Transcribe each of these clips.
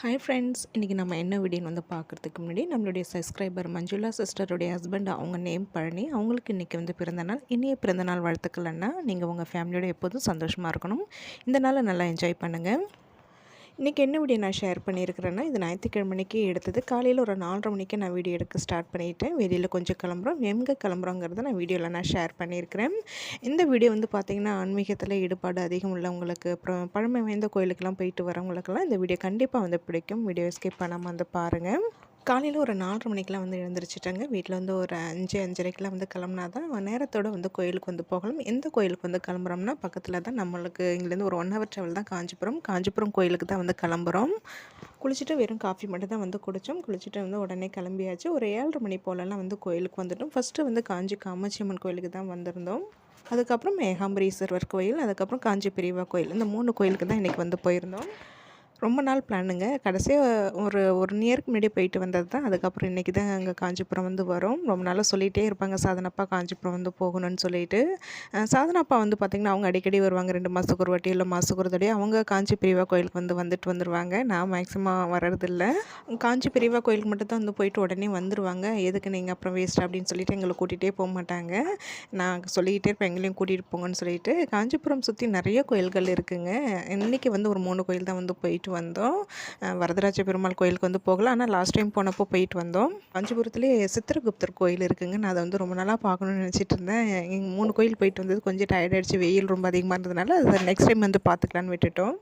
Hi friends இன்றைக்கி நம்ம என்ன வீடியோன்னு வந்து பார்க்குறதுக்கு முன்னாடி நம்மளுடைய சப்ஸ்கிரைபர் மஞ்சுளா சிஸ்டருடைய ஹஸ்பண்ட் அவங்க நேம் பழனி. அவங்களுக்கு இன்றைக்கி வந்து பிறந்தநாள் இனிய பிறந்தநாள் வாழ்த்துக்கள்னா நீங்கள் உங்கள் ஃபேமிலியோட எப்போதும் சந்தோஷமாக இருக்கணும். இந்த நாளை நல்லா என்ஜாய் பண்ணுங்கள் இன்றைக்கி என்ன வீடியோ நான் ஷேர் பண்ணியிருக்கிறேன்னா இது ஞாயிற்றுக்கிழமைக்கு எடுத்தது. காலையில் ஒரு நாலரை மணிக்கு நான் வீடியோ எடுக்க ஸ்டார்ட் பண்ணிவிட்டேன் வெளியில் கொஞ்சம் கிளம்புறோம். எங்கே கிளம்புறோங்கிறத நான் வீடியோவில் நான் ஷேர் பண்ணியிருக்கிறேன். இந்த வீடியோ வந்து பார்த்திங்கன்னா ஆன்மீகத்தில் ஈடுபாடு அதிகம் உள்ளவங்களுக்கு அப்புறம் பழமை வாய்ந்த கோயிலுக்கெல்லாம் போயிட்டு வரவங்களுக்கெல்லாம் இந்த வீடியோ கண்டிப்பாக வந்து பிடிக்கும். வீடியோ ஸ்கிப் பண்ணாமல் வந்து பாருங்கள் காலையில் ஒரு நாலரை மணிக்கெலாம் வந்து எழுந்திரிச்சிட்டாங்க. வீட்டில் வந்து ஒரு அஞ்சு அஞ்சரைக்கெலாம் வந்து கிளம்புனா தான் நேரத்தோடு வந்து கோயிலுக்கு வந்து போகலாம் எந்த கோயிலுக்கு வந்து கிளம்புறோம்னா பக்கத்தில் தான் நம்மளுக்கு இங்கேருந்து ஒரு ஒன் ஹவர் ட்ராவல் தான் காஞ்சிபுரம். காஞ்சிபுரம் கோயிலுக்கு தான் வந்து கிளம்புறோம். குளிச்சுட்டு வெறும் காஃபி மட்டும் தான் வந்து குடித்தோம் குளிச்சுட்டு வந்து உடனே கிளம்பியாச்சு. ஒரு ஏழரை மணி போலலாம் வந்து கோயிலுக்கு வந்துட்டோம். ஃபஸ்ட்டு வந்து காஞ்சி காமாட்சி அம்மன் கோயிலுக்கு தான் வந்திருந்தோம். அதுக்கப்புறம் ஏகாம்பரீஸ்வரர் கோயில் அதுக்கப்புறம் காஞ்சி பிரிவா கோயில். இந்த மூணு கோயிலுக்கு தான் இன்றைக்கி வந்து போயிருந்தோம். ரொம்ப நாள் பிளானுங்க கடைசியாக ஒரு ஒரு நியருக்கு முன்னாடி போயிட்டு வந்தது தான். அதுக்கப்புறம் இன்றைக்கி தான் அங்கே காஞ்சிபுரம் வந்து வரும். ரொம்ப நாளாக சொல்லிகிட்டே இருப்பாங்க சாதனப்பா காஞ்சிபுரம் வந்து போகணும்னு சொல்லிட்டு. சாதனப்பா வந்து பார்த்திங்கன்னா அவங்க அடிக்கடி வருவாங்க. ரெண்டு மாதத்துக்கு ஒரு வாட்டி இல்லை மாதத்துக்கு ஒரு தடவை. அவங்க காஞ்சி பிரிவா கோயிலுக்கு வந்து வந்துட்டு வந்துடுவாங்க நான் மேக்ஸிமம் வர்றதில்ல. காஞ்சி பிரிவா கோயிலுக்கு மட்டும் தான் வந்து போயிட்டு உடனே வந்துடுவாங்க எதுக்கு நீங்கள் அப்புறம் வேஸ்ட் அப்படின்னு சொல்லிட்டு எங்களை கூட்டிகிட்டே போக மாட்டாங்க. நான் சொல்லிக்கிட்டே இருப்பேன் எங்களையும் கூட்டிகிட்டு போங்கன்னு சொல்லிட்டு. காஞ்சிபுரம் சுற்றி நிறைய கோயில்கள் இருக்குதுங்க இன்றைக்கி வந்து ஒரு மூணு கோயில் தான் வந்து போயிட்டு போயிட்டு வந்தோம். வரதராஜ பெருமாள் கோயிலுக்கு வந்து போகலாம் ஆனால் லாஸ்ட் டைம் போனப்போ போயிட்டு வந்தோம். காஞ்சிபுரத்துலேயே சித்திரகுப்தர் கோயில் இருக்குங்க நான் அதை வந்து ரொம்ப நாளாக பார்க்கணும்னு நினச்சிட்டு இருந்தேன். மூணு கோயில் போயிட்டு வந்தது கொஞ்சம் டயர்ட் ஆகிடுச்சு வெயில் ரொம்ப அதிகமாக இருந்ததுனால அதை நெக்ஸ்ட் டைம் வந்து பார்த்துக்கலான்னு விட்டுட்டோம்.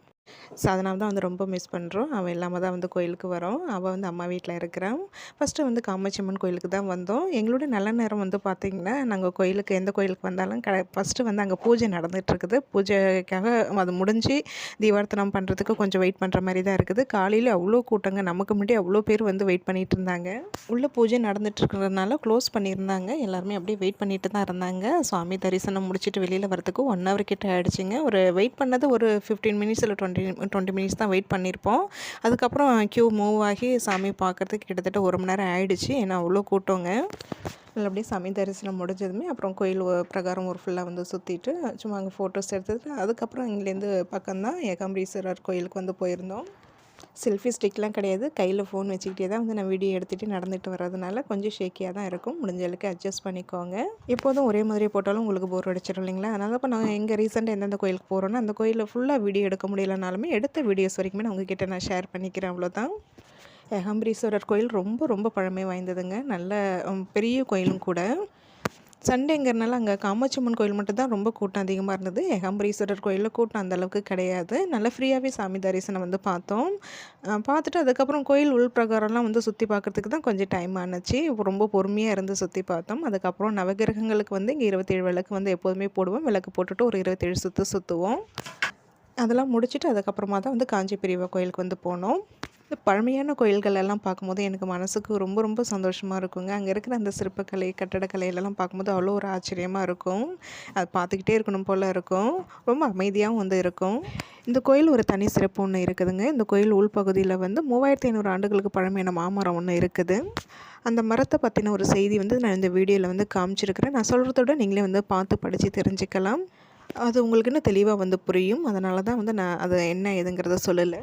சாதனாவை தான் வந்து ரொம்ப மிஸ் பண்ணுறோம் அவள் இல்லாமல் தான் வந்து கோயிலுக்கு வரோம். அவள் வந்து அம்மா வீட்டில் இருக்கிறான் ஃபஸ்ட்டு வந்து காமாட்சி அம்மன் கோயிலுக்கு தான் வந்தோம். எங்களோட நல்ல நேரம் வந்து பார்த்திங்கன்னா நாங்கள் கோயிலுக்கு எந்த கோயிலுக்கு வந்தாலும் க ஃபஸ்ட்டு வந்து அங்கே பூஜை நடந்துகிட்ருக்குது பூஜைக்காக அது முடிஞ்சு தீபார்த்தனம் பண்ணுறதுக்கு கொஞ்சம் வெயிட் பண்ணுற மாதிரி தான் இருக்குது. காலையில் அவ்வளோ கூட்டங்க. நமக்கு முன்னாடி அவ்வளோ பேர் வந்து வெயிட் பண்ணிகிட்டு இருந்தாங்க. உள்ளே பூஜை நடந்துகிட்ருக்கிறதுனால க்ளோஸ் பண்ணியிருந்தாங்க. எல்லாருமே அப்படியே வெயிட் பண்ணிட்டு தான் இருந்தாங்க. சுவாமி தரிசனம் முடிச்சுட்டு வெளியில் வரதுக்கு ஒன் ஹவர் கிட்ட ஆகிடுச்சிங்க ஒரு வெயிட் பண்ணது ஒரு ஃபிஃப்டீன் மினிட்ஸ் இல்லை டுவெண்ட்டி டுவெண்ட்டி டுவெண்ட்டி மினிட்ஸ் தான் வெயிட் பண்ணியிருப்போம். அதுக்கப்புறம் க்யூ மூவ் ஆகி சாமி பார்க்குறதுக்கு கிட்டத்தட்ட ஒரு மணி நேரம் ஆகிடுச்சு ஏன்னா அவ்வளோ கூட்டங்க. நல்லபடியாக சாமி தரிசனம் முடிஞ்சதுமே அப்புறம் கோயில் பிரகாரம் ஒரு ஃபுல்லாக வந்து சுற்றிட்டு சும்மா அங்கே ஃபோட்டோஸ் எடுத்துட்டு அதுக்கப்புறம் இங்கேருந்து பக்கம்தான் ஏகாம்பரீஸ்வரர் கோயிலுக்கு வந்து போயிருந்தோம். செல்ஃபி ஸ்டிக்லாம் கிடையாது. கையில் ஃபோன் வச்சுக்கிட்டே தான் வந்து நான் வீடியோ எடுத்துகிட்டு நடந்துட்டு வர்றதுனால கொஞ்சம் ஷேக்கியாக தான் இருக்கும். முடிஞ்சளவுக்கு அட்ஜஸ்ட் பண்ணிக்கோங்க. எப்போதும் ஒரே மாதிரி போட்டாலும் உங்களுக்கு போர் அடிச்சிடும் இல்லைங்களா? அதனால் இப்போ நான் எங்கள் ரீசெண்டாக எந்தெந்த கோயிலுக்கு போகிறோன்னா அந்த கோயிலில் ஃபுல்லாக வீடியோ எடுக்க முடியலனாலுமே எடுத்த வீடியோஸ் வரைக்குமே நான் உங்ககிட்ட நான் ஷேர் பண்ணிக்கிறேன் அவ்வளோதான் ஏகாம்பரீஸ்வரர் கோயில் ரொம்ப ரொம்ப பழமை வாய்ந்ததுங்க. நல்ல பெரிய கோயிலும் கூட. சண்டேங்கிறனால அங்கே காமாட்சி அம்மன் கோயில் மட்டும் தான் ரொம்ப கூட்டம் அதிகமாக இருந்தது. ஏகாம்பரீஸ்வரர் கோயிலில் கூட்டம் அந்தளவுக்கு கிடையாது. நல்லா ஃப்ரீயாகவே சாமி தரிசனம் வந்து பார்த்தோம். பார்த்துட்டு அதுக்கப்புறம் கோயில் உள் பிரகாரம்லாம் வந்து சுற்றி பார்க்குறதுக்கு தான் கொஞ்சம் டைம் ஆனிச்சு. ரொம்ப பொறுமையாக இருந்து சுற்றி பார்த்தோம். அதுக்கப்புறம் நவகிரகங்களுக்கு வந்து இங்கே இருபத்தேழு விளக்கு வந்து எப்போதுமே போடுவோம். விளக்கு போட்டுட்டு ஒரு இருபத்தேழு சுற்று சுற்றுவோம் அதெல்லாம் முடிச்சுட்டு அதுக்கப்புறமா தான் வந்து காஞ்சி பிரிவா கோயிலுக்கு வந்து போனோம். இந்த பழமையான கோயில்கள் எல்லாம் பார்க்கும்போது எனக்கு மனசுக்கு ரொம்ப ரொம்ப சந்தோஷமாக இருக்குங்க. அங்கே இருக்கிற அந்த சிற்பக்கலை கட்டடக்கலையிலலாம் பார்க்கும்போது அவ்வளோ ஒரு ஆச்சரியமாக இருக்கும். அது பார்த்துக்கிட்டே இருக்கணும் போல் இருக்கும். ரொம்ப அமைதியாகவும் வந்து இருக்கும். இந்த கோயில் ஒரு தனி சிறப்பு ஒன்று இருக்குதுங்க. இந்த கோயில் உள்பகுதியில் வந்து மூவாயிரத்தி ஐநூறு ஆண்டுகளுக்கு பழமையான மாமரம் ஒன்று இருக்குது. அந்த மரத்தை பற்றின ஒரு செய்தி வந்து நான் இந்த வீடியோவில் வந்து காமிச்சிருக்கிறேன். நான் சொல்கிறதோட நீங்களே வந்து பார்த்து படித்து தெரிஞ்சுக்கலாம். அது உங்களுக்குன்னு தெளிவாக வந்து புரியும். அதனால தான் வந்து நான் அது என்ன ஏதுங்கிறத சொல்லலை.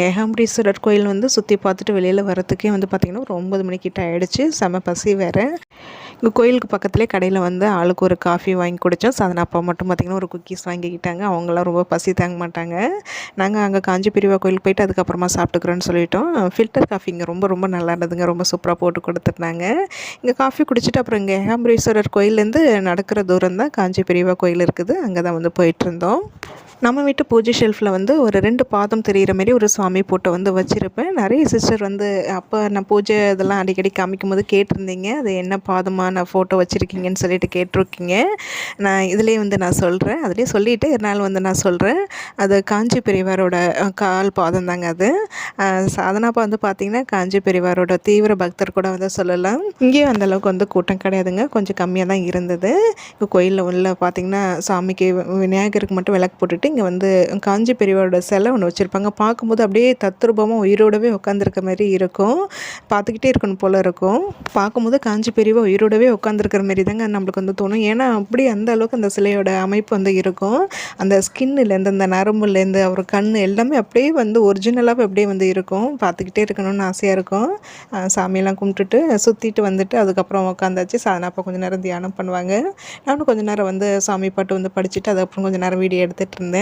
ஏகாம்பரீஸ்வரர் கோயில் வந்து சுற்றி பார்த்துட்டு வெளியில் வரத்துக்கே வந்து பார்த்திங்கன்னா ஒரு ஒம்பது மணிக்கிட்ட ஆகிடுச்சு செம பசி வேறு. இங்கே கோயிலுக்கு பக்கத்துலேயே கடையில் வந்து ஆளுக்கு ஒரு காஃபி வாங்கி குடித்தோம் சாதனா அப்பா மட்டும் பார்த்திங்கன்னா ஒரு குக்கீஸ் வாங்கிக்கிட்டாங்க. அவங்களாம் ரொம்ப பசி தாங்க மாட்டாங்க. நாங்கள் அங்கே காஞ்சி பிரிவா கோயிலுக்கு போயிட்டு அதுக்கப்புறமா சாப்பிட்டுக்கிறோன்னு சொல்லிட்டோம். ஃபில்டர் காஃபி இங்கே ரொம்ப ரொம்ப நல்லா இருந்ததுங்க. ரொம்ப சூப்பராக போட்டு கொடுத்துருந்தாங்க. இங்கே காஃபி குடிச்சிட்டு அப்புறம் இங்கே ஏகாம்பரீஸ்வரர் கோயிலேருந்து நடக்கிற தூரம் தான் காஞ்சி பெரியவா கோயில் இருக்குது. அங்கே தான் வந்து போயிட்டுருந்தோம் நம்ம வீட்டு பூஜை ஷெல்ஃபில் வந்து ஒரு ரெண்டு பாதம் தெரிகிற மாரி ஒரு சுவாமி போட்டோ வந்து வச்சுருப்பேன். நிறைய சிஸ்டர் வந்து அப்போ நான் பூஜை இதெல்லாம் அடிக்கடி காமிக்கும் போது கேட்டிருந்தீங்க. அது என்ன பாதமாக நான் ஃபோட்டோ வச்சுருக்கீங்கன்னு சொல்லிட்டு கேட்டிருக்கீங்க. நான் இதிலே வந்து நான் சொல்கிறேன் அதிலே சொல்லிவிட்டு நாள் வந்து நான் சொல்கிறேன் அது காஞ்சி பெரியவாரோட கால் பாதம் தாங்க அது. சாதனாப்பா வந்து பார்த்திங்கன்னா காஞ்சி பெரியவாரோட தீவிர பக்தர் கூட வந்து சொல்லலாம். இங்கேயும் அந்தளவுக்கு வந்து கூட்டம் கிடையாதுங்க. கொஞ்சம் கம்மியாக தான் இருந்தது. இப்போ கோயிலில் உள்ள பார்த்திங்கன்னா சாமிக்கு விநாயகருக்கு மட்டும் விளக்கு போட்டுட்டு இங்கே வந்து காஞ்சி பெரியவரோட சிலை ஒன்று வச்சுருப்பாங்க. பார்க்கும்போது அப்படியே தத்ரூபமாக உயிரோடவே உட்காந்துருக்க மாதிரி இருக்கும். பார்த்துக்கிட்டே இருக்கணும் போல் இருக்கும். பார்க்கும்போது காஞ்சி பெரியவா உயிரோடவே உட்காந்துருக்கிற மாதிரி தாங்க நம்மளுக்கு வந்து தோணும். ஏன்னா அப்படி அந்த அளவுக்கு அந்த சிலையோட அமைப்பு வந்து இருக்கும். அந்த ஸ்கின்னுலேருந்து அந்த நரம்புலேருந்து அவர் கண் எல்லாமே அப்படியே வந்து ஒரிஜினலாகவே அப்படியே வந்து இருக்கும். பார்த்துக்கிட்டே இருக்கணும்னு ஆசையாக இருக்கும். சாமியெல்லாம் கும்பிட்டுட்டு சுற்றிட்டு வந்துட்டு அதுக்கப்புறம் உட்காந்தாச்சு. சாதனை அப்போ கொஞ்சம் நேரம் தியானம் பண்ணுவாங்க. நானும் கொஞ்சம் நேரம் வந்து சாமி பாட்டு வந்து படிச்சுட்டு அதுக்கப்புறம் கொஞ்சம் நேரம் வீடியோ எடுத்துகிட்டு இருந்தேன்.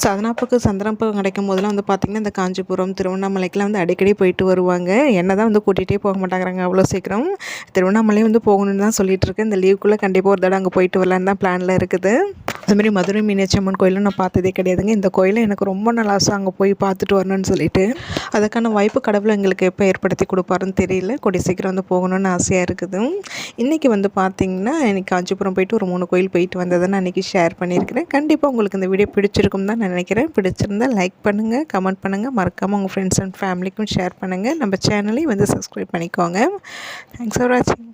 சதனாப்புக்கு பக்கம் கிடைக்கும் போதெல்லாம் வந்து பார்த்திங்கன்னா இந்த காஞ்சிபுரம் திருவண்ணாமலைக்கெலாம் வந்து அடிக்கடி போயிட்டு வருவாங்க. என்ன தான் வந்து கூட்டிகிட்டே போக மாட்டாங்கிறாங்க அவ்வளோ சீக்கிரம். திருவண்ணாமலை வந்து போகணுன்னு தான் சொல்லிட்டு இருக்கேன் இந்த லீவுக்குள்ளே கண்டிப்பாக ஒரு தடவை அங்கே போயிட்டு வரலான்னு தான் பிளானில் இருக்குது. அதுமாரி மதுரை மீனாட்சி அம்மன் கோயிலும் நான் பார்த்ததே கிடையாதுங்க. இந்த கோயிலை எனக்கு ரொம்ப நல்லா ஆசை அங்கே போய் பார்த்துட்டு வரணும்னு சொல்லிட்டு. அதுக்கான வாய்ப்பு கடவுள் எங்களுக்கு எப்போ ஏற்படுத்தி கொடுப்பாருன்னு தெரியல. கொடி சீக்கிரம் வந்து போகணும்னு ஆசையாக இருக்குது. இன்றைக்கி வந்து பார்த்திங்கன்னா இன்றைக்கி காஞ்சிபுரம் போயிட்டு ஒரு மூணு கோயில் போயிட்டு வந்ததை நான் இன்றைக்கி ஷேர் பண்ணியிருக்கிறேன். கண்டிப்பாக உங்களுக்கு இந்த வீடியோ பிடிச்சிருக்கும் தான் நான் நினைக்கிறேன். பிடிச்சிருந்தால் லைக் பண்ணுங்கள் கமெண்ட் பண்ணுங்கள் மறக்காமல் உங்கள் ஃப்ரெண்ட்ஸ் அண்ட் ஃபேமிலிக்கும் ஷேர் பண்ணுங்கள் நம்ம சேனலையும் வந்து சப்ஸ்கிரைப் பண்ணிக்கோங்க. தேங்க்ஸ் ஃபார் வாட்சிங்